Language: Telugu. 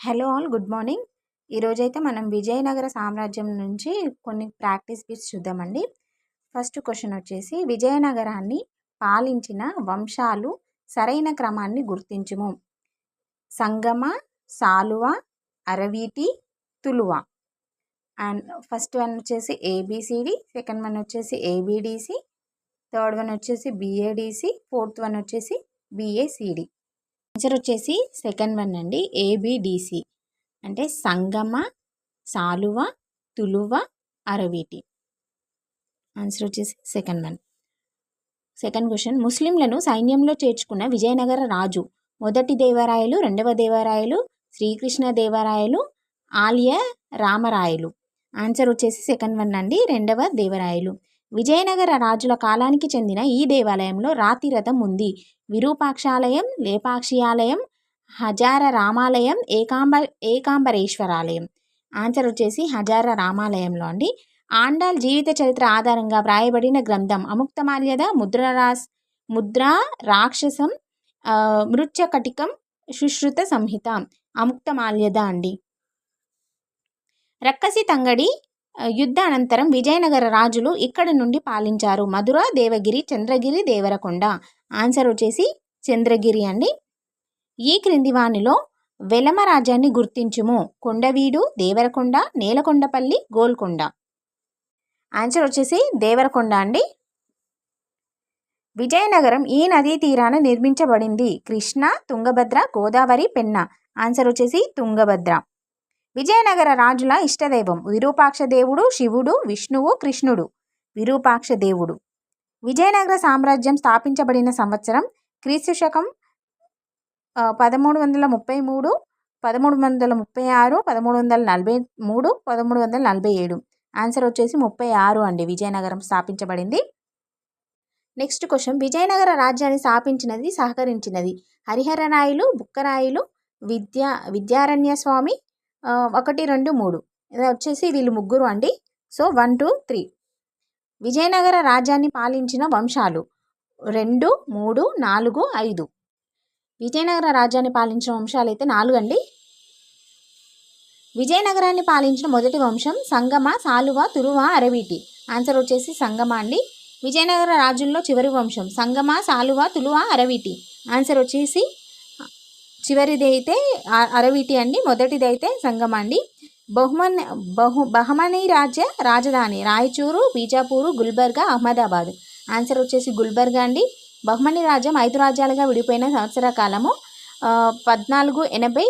Hello all good morning. ఈరోజైతే మనం విజయనగర సామ్రాజ్యం నుంచి కొన్ని ప్రాక్టీస్ బిట్స్ చూద్దామండి. ఫస్ట్ క్వశ్చన్ వచ్చేసి విజయనగరాన్ని పాలించిన వంశాలు సరైన క్రమాన్ని గుర్తించుము. Sangama Saluva Araviti Tuluva. And first one వచ్చేసి A B C D second one వచ్చేసి A B D C third one వచ్చేసి B A D C fourth one వచ్చేసి B A C D answer వచ్చేసి సెకండ్ వన్ అండి ఏబిడిసి అంటే సంగమ సాలువ తులువ అరవీటి. ఆన్సర్ వచ్చేసి సెకండ్ వన్. సెకండ్ క్వశ్చన్ ముస్లింలను సైన్యంలో చేర్చుకున్న విజయనగర రాజు మొదటి దేవరాయలు రెండవ దేవరాయలు శ్రీకృష్ణ దేవరాయలు ఆలియ రామరాయలు. ఆన్సర్ వచ్చేసి సెకండ్ వన్ అండి రెండవ దేవరాయలు. విజయనగర రాజుల కాలానికి చెందిన ఈ దేవాలయంలో రాతి రథం ఉంది. విరూపాక్షాలయం లేపాక్షి ఆలయం హజార రామాలయం ఏకాంబ ఏకాంబరేశ్వరాలయం. ఆన్సర్ వచ్చేసి హజార రామాలయంలో అండి. ఆండాల్ జీవిత చరిత్ర ఆధారంగా వ్రాయబడిన గ్రంథం అముక్తమాల్యద ముద్రరాస్ ముద్రా రాక్షసం మృత్యకటికం సుశ్రుత సంహిత. అముక్తమాల్యద అండి. రక్కసి తంగడి యుద్ధానంతరం విజయనగర రాజులు ఇక్కడి నుండి పాలించారు. మధుర దేవగిరి చంద్రగిరి దేవరకొండ. ఆన్సర్ వచ్చేసి చంద్రగిరి అండి. ఈ క్రింది వానిలో వెలమ రాజ్యాన్ని గుర్తించుము. కొండవీడు దేవరకొండ నేలకొండపల్లి గోల్కొండ. ఆన్సర్ వచ్చేసి దేవరకొండ అండి. విజయనగరం ఈ నదీ తీరాన నిర్మించబడింది. కృష్ణ తుంగభద్ర గోదావరి పెన్న. ఆన్సర్ వచ్చేసి తుంగభద్ర. విజయనగర రాజుల ఇష్టదైవం. విరూపాక్ష దేవుడు శివుడు విష్ణువు కృష్ణుడు. విరూపాక్ష దేవుడు. విజయనగర సామ్రాజ్యం స్థాపించబడిన సంవత్సరం క్రీస్తు శకం పదమూడు వందల ముప్పై మూడు పదమూడు వందల ముప్పై ఆరు పదమూడు వందల నలభై మూడు పదమూడు వందల నలభై ఏడు. ఆన్సర్ వచ్చేసి ముప్పై ఆరు అండి. విజయనగరం స్థాపించబడింది. Next question. విజయనగర రాజ్యాన్ని స్థాపించినది సహకరించినది. హరిహరరాయలు బుక్కరాయలు విద్యా విద్యారణ్య స్వామి ఒకటి రెండు మూడు. ఇది వచ్చేసి వీళ్ళు ముగ్గురు అండి. So one two three. Vijayanagara రాజ్యాన్ని పాలించిన వంశాలు రెండు మూడు నాలుగు ఐదు. విజయనగర రాజ్యాన్ని పాలించిన వంశాలు అయితే నాలుగు అండి. విజయనగరాన్ని పాలించిన మొదటి వంశం సంగమ సాలువ తురువ అరవీటి. ఆన్సర్ వచ్చేసి సంగమ అండి. విజయనగర రాజుల్లో చివరి వంశం సంగమ సాలువ తులువ అరవీటి. ఆన్సర్ వచ్చేసి చివరిది అయితే అరవీటి అండి మొదటిది అయితే సంగమ అండి బహుమన్ బహు బహమనీ రాజ్య రాజధాని రాయచూరు బీజాపూరు గుల్బర్గా అహ్మదాబాద్. ఆన్సర్ వచ్చేసి గుల్బర్గా అండి. బహుమని రాజ్యం ఐదు రాజ్యాలుగా విడిపోయిన సంవత్సర కాలము పద్నాలుగు ఎనభై